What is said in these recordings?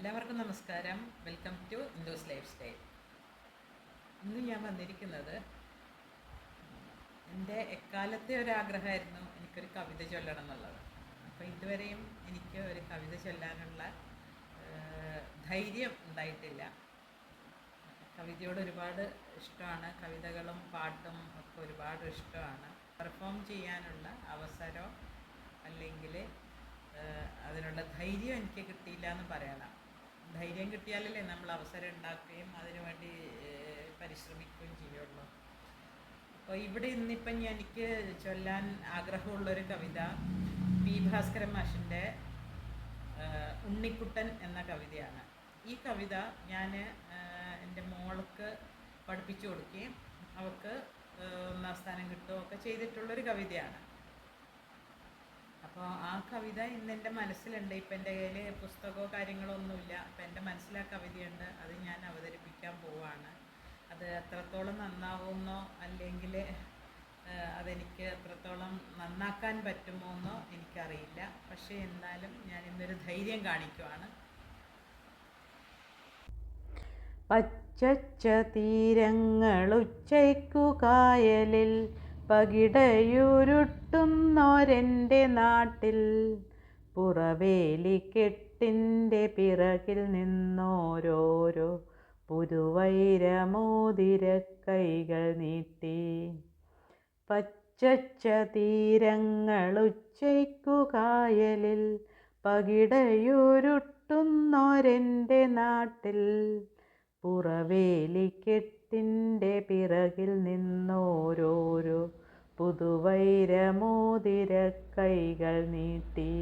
എല്ലാവർക്കും നമസ്കാരം. Welcome to indoors lifestyle ഇന്ന് ഞാൻ വന്നിരിക്കുന്നത് എന്റെ എക്കാലത്തെ ഒരു ആഗ്രഹമായിരുന്നു എനിക്കൊരു കവിത ചൊല്ലണം എന്നുള്ളത്. അപ്പോൾ ഇതുവരെയും എനിക്ക് ഒരു കവിത ചൊല്ലാനുള്ള ധൈര്യം ഉണ്ടായിട്ടില്ല. കവിതയോട് ഒരുപാട് ഇഷ്ടമാണ്. കവിതകളും പാട്ടും ഒക്കെ ഒരുപാട് ഇഷ്ടമാണ്. പെർഫോം ചെയ്യാനുള്ള അവസരം അല്ലെങ്കിൽ അതിനുള്ള ധൈര്യം എനിക്ക് കിട്ടിയില്ല എന്ന് പറയണം. ധൈര്യം കിട്ടിയാലല്ലേ നമ്മൾ അവസരം ഉണ്ടാക്കുകയും അതിനുവേണ്ടി പരിശ്രമിക്കുകയും ചെയ്യുള്ളൂ അപ്പോൾ ഇവിടെ ഇന്നിപ്പം എനിക്ക് ചൊല്ലാൻ ആഗ്രഹമുള്ളൊരു കവിത പി. ഭാസ്കരൻ മാഷിന്റെ ഉണ്ണിക്കുട്ടൻ എന്ന കവിതയാണ്. ഈ കവിത ഞാൻ എന്റെ മോൾക്ക് പഠിപ്പിച്ചു കൊടുക്കുകയും അവൾക്ക് ഒന്നാം സ്ഥാനം കിട്ടുകയും ഒക്കെ ചെയ്തിട്ടുള്ളൊരു കവിതയാണ്. അപ്പോൾ ആ കവിത ഇന്ന് എന്റെ മനസ്സിലുണ്ട്. ഇപ്പം എന്റെ കയ്യിൽ പുസ്തകമോ കാര്യങ്ങളോ ഒന്നുമില്ല അപ്പം എന്റെ മനസ്സിൽ ആ കവിതയുണ്ട്. അത് ഞാൻ അവതരിപ്പിക്കാൻ പോവാണ്. അത് എത്രത്തോളം നന്നാവുമെന്നോ അല്ലെങ്കിൽ അതെനിക്ക് എത്രത്തോളം നന്നാക്കാൻ പറ്റുമോ എന്നോ എനിക്കറിയില്ല. പക്ഷേ എന്നാലും ഞാൻ ഇന്നൊരു ധൈര്യം കാണിക്കുവാണ്. പച്ചച്ച തീരങ്ങളുച്ചയ്ക്കു കായലിൽ പകിടയുരുട്ടുന്നോരെന്റെ നാട്ടിൽ പുറവേലിക്കെട്ടിന്റെ പിറകിൽ നിന്നോരോരോ പുതുവൈരമോതിര കൈകൾ നീട്ടി. പച്ചച്ച തീരങ്ങളുച്ചയ്ക്കു കായലിൽ പകിടയുരുട്ടുന്നോരെന്റെ നാട്ടിൽ പുറവേലിക്കെട്ടിന്റെ പിറകിൽ നിന്നോരോരോ പുതുവൈരമോതിര കൈകൾ നീട്ടി.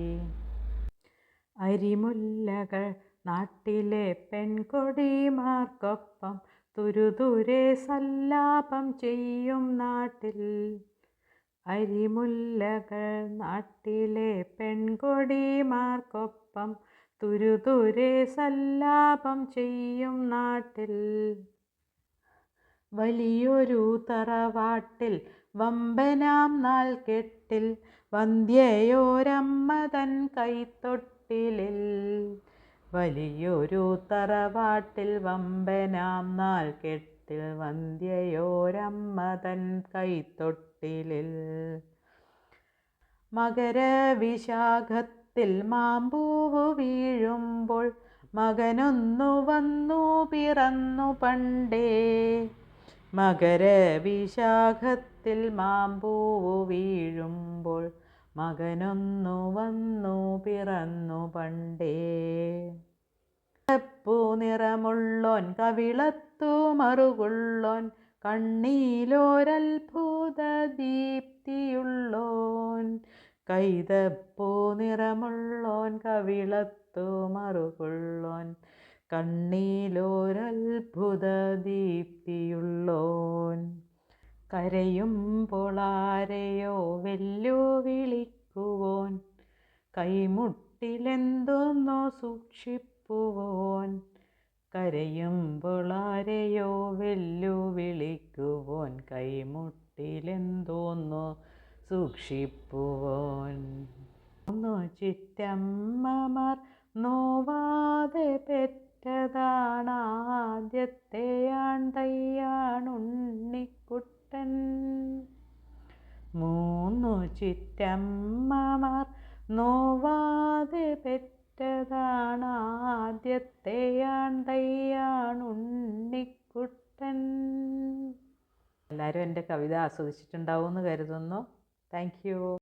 അരിമുല്ലകൾ നാട്ടിലെ പെൺകൊടിമാർക്കൊപ്പം തുരുതുരെ സല്ലാപം ചെയ്യും നാട്ടിൽ. അരിമുല്ലകൾ നാട്ടിലെ പെൺകൊടിമാർക്കൊപ്പം തുരുതുരെ സല്ലാപം ചെയ്യും നാട്ടിൽ. വലിയൊരു തറവാട്ടിൽ വമ്പനാം നാൾ കെട്ടിൽ വന്ധ്യയോരമ്മ തൻ കൈത്തൊട്ടിലിൽ. വലിയൊരു തറവാട്ടിൽ വമ്പനാം നാൾ കെട്ടിൽ വന്ധ്യയോരമ്മ തൻ കൈത്തൊട്ടിലിൽ. മകരവിശാഖത്തിൽ മാമ്പൂവ് വീഴുമ്പോൾ മകനൊന്നു വന്നു പിറന്നു പണ്ടേ. മകരവിശാഖത്തിൽ മാമ്പൂവു വീഴുമ്പോൾ മകനൊന്നു വന്നു പിറന്നു പണ്ടേ. നിറമുള്ളോൻ കവിളത്തു മറുകുള്ളോൻ കണ്ണീലോരത്ഭുത ദീപ്തിയുള്ളോൻ കൈതപ്പൂ നിറമുള്ളോൻ കവിളത്തു മറുകുള്ളോൻ കണ്ണീലോരത്ഭുത ദീപ്തിയുള്ളോൻ കരയുമ്പോൾ വെല്ലോ വെല്ലുവിളിക്കുവോൻ? കൈമുട്ടിലെന്തോന്നോ സൂക്ഷിപ്പുവോൻ? കരയുമ്പോൾ വെല്ലോ വെല്ലുവിളിക്കുവോൻ? കൈമുട്ടിലെന്തോന്നോ സൂക്ഷിപ്പുവോൻ? ഒന്നു ചിറ്റമ്മമാർ നോവാതെ പെറ്റതാണ് ആദ്യത്തെ ആണ്ടയ്യാണുണ്ണിക്കുട്ടൻ മൂന്നു ചിറ്റമ്മമാർ നോവാതെ പെറ്റതാണ് ആദ്യത്തെ ആണ്ടയ്യാണുണ്ണിക്കുട്ടൻ എല്ലാവരും എന്റെ കവിത ആസ്വദിച്ചിട്ടുണ്ടാവുമെന്ന് കരുതുന്നു. Thank you.